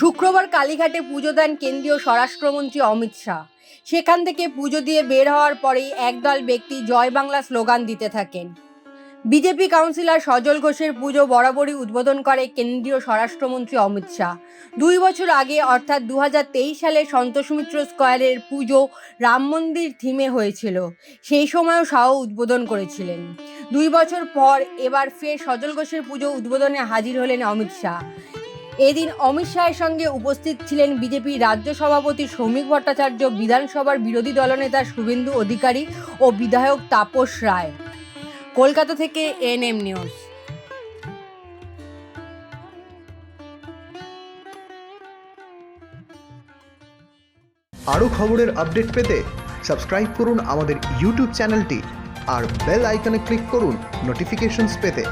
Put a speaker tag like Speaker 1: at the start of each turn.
Speaker 1: শুক্রবার কালীঘাটে পুজো দেন কেন্দ্রীয় স্বরাষ্ট্রমন্ত্রী অমিত শাহ। সেখান থেকে পুজো দিয়ে বের হওয়ার পরেই একদল ব্যক্তি জয় বাংলা স্লোগান দিতে থাকেন। বিজেপি কাউন্সিলর সজল ঘোষের পুজো বরাবরই উদ্বোধন করে কেন্দ্রীয় স্বরাষ্ট্রমন্ত্রী অমিত শাহ। দুই বছর আগে, অর্থাৎ দু হাজার তেইশ সালে সন্তোষ মিত্র স্কোয়ারের পুজো রাম মন্দির থিমে হয়েছিল। সেই সময়ও শাহ উদ্বোধন করেছিলেন। দুই বছর পর এবার ফের সজল ঘোষের পুজো উদ্বোধনে হাজির হলেন অমিত শাহ। এদিন অমিত শাহের সঙ্গে উপস্থিত ছিলেন বিজেপি রাজ্য সভাপতি সৌমিক ভট্টাচার্য, বিধানসভার বিরোধী দলনেতা শুভেন্দু অধিকারী ও বিধায়ক তাপস রায়। কলকাতা থেকে এনএম নিউজ।
Speaker 2: আরও খবরের আপডেট পেতে সাবস্ক্রাইব করুন আমাদের ইউটিউব চ্যানেলটি আর বেল আইকনে ক্লিক করুন নোটিফিকেশনস পেতে।